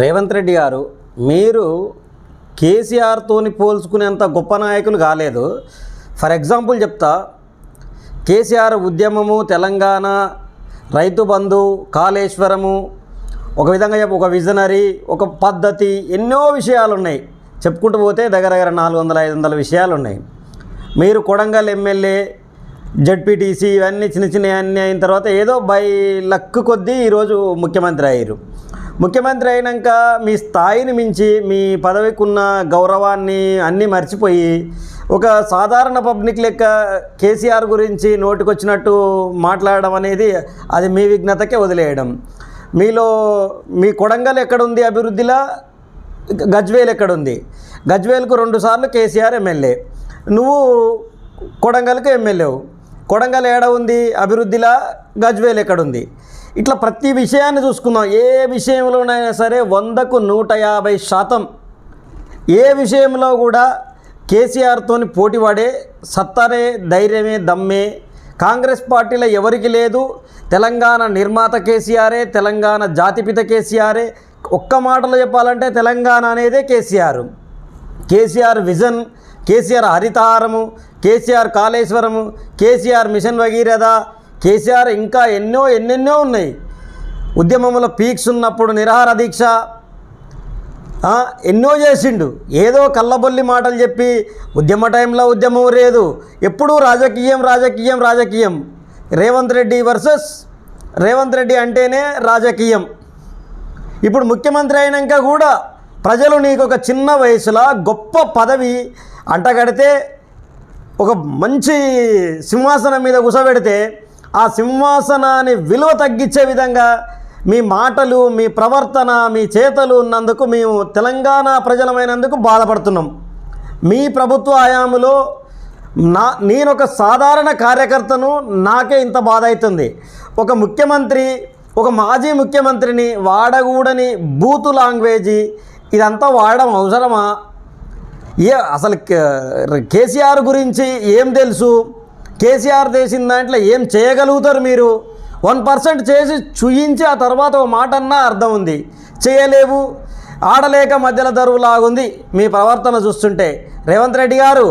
రేవంత్ రెడ్డి గారు మీరు కేసీఆర్తోని పోల్చుకునేంత గొప్ప నాయకులు కాలేదు. ఫర్ ఎగ్జాంపుల్ చెప్తా కేసీఆర్ ఉద్యమము తెలంగాణ రైతు బంధు కాళేశ్వరము ఒక విధంగా చెప్పు ఒక విజనరీ ఒక పద్ధతి ఎన్నో విషయాలు ఉన్నాయి చెప్పుకుంటూ పోతే దగ్గర దగ్గర నాలుగు వందల ఐదు వందల విషయాలు ఉన్నాయి మీరు కొడంగల్ ఎమ్మెల్యే జడ్పీటీసీ ఇవన్నీ చిన్న చిన్న అన్నీ అయిన తర్వాత ఏదో బై లక్ కొద్దీ ఈరోజు ముఖ్యమంత్రి అయ్యారు. ముఖ్యమంత్రి అయినాక మీ స్థాయిని మించి మీ పదవికున్న గౌరవాన్ని అన్నీ మర్చిపోయి ఒక సాధారణ పబ్లిక్ లెక్క కేసీఆర్ గురించి నోటికొచ్చినట్టు మాట్లాడడం అనేది అది మీ విఘ్నతకే వదిలేయడం. మీలో మీ కొడంగల్ ఎక్కడుంది అభివృద్ధిలా? గజ్వేల్ ఎక్కడుంది? గజ్వేల్కు రెండుసార్లు కేసీఆర్ ఎమ్మెల్యే. నువ్వు కొడంగల్కి ఎమ్మెల్యేవు. కొడంగల్ ఏడ ఉంది? అభివృద్ధిలా గజ్వేల్ ఎక్కడుంది? ఇట్లా ప్రతి విషయాన్ని చూసుకుందాం. ఏ విషయంలోనైనా సరే వందకు నూట యాభై శాతం. ఏ విషయంలో కూడా కేసీఆర్తోని పోటీపడే సత్తరే ధైర్యమే దమ్మే. కాంగ్రెస్ పార్టీలో ఎవరికి లేదు. తెలంగాణ నిర్మాత కేసీఆరే తెలంగాణ జాతిపిత కేసీఆరే. ఒక్క మాటలో చెప్పాలంటే తెలంగాణ అనేదే కేసీఆర్. కేసీఆర్ విజన్ కేసీఆర్ హరితహారము కేసీఆర్ కాళేశ్వరము కేసీఆర్ మిషన్ భగీరథ కేసీఆర్ ఇంకా ఎన్నో ఎన్నెన్నో ఉన్నాయి. ఉద్యమంలో పీక్స్ ఉన్నప్పుడు నిరాహార దీక్ష ఎన్నో చేసిండు. ఏదో కళ్ళబొల్లి మాటలు చెప్పి ఉద్యమ టైంలో ఉద్యమం లేదు. ఎప్పుడూ రాజకీయం రాజకీయం రాజకీయం. రేవంత్ రెడ్డి వర్సెస్ రేవంత్ రెడ్డి అంటేనే రాజకీయం. ఇప్పుడు ముఖ్యమంత్రి అయినాక కూడా ప్రజలు నీకు ఒక చిన్న వయసులో గొప్ప పదవి అంటగడితే ఒక మంచి సింహాసనం మీద కూసబెడితే ఆ సింహాసనాన్ని విలువ తగ్గించే విధంగా మీ మాటలు మీ ప్రవర్తన మీ చేతలు ఉన్నందుకు మేము తెలంగాణ ప్రజలమైనందుకు బాధపడుతున్నాం. మీ ప్రభుత్వ హయాములో నా నేను ఒక సాధారణ కార్యకర్తను నాకే ఇంత బాధ అవుతుంది ఒక ముఖ్యమంత్రి ఒక మాజీ ముఖ్యమంత్రిని వాడగూడని బూతు లాంగ్వేజీ ఇదంతా వాడడం అవసరమా? ఏ అసలు కే- కేసీఆర్ గురించి ఏం తెలుసు? కేసీఆర్ చేసిన దాంట్లో ఏం చేయగలుగుతారు మీరు? వన్ పర్సెంట్ చేసి చూయించి ఆ తర్వాత ఒక మాట అన్నా అర్థం ఉంది. చేయలేవు. ఆడలేక మధ్యల దరువు లాగుంది. మీ ప్రవర్తన చూస్తుంటే. రేవంత్ రెడ్డి గారు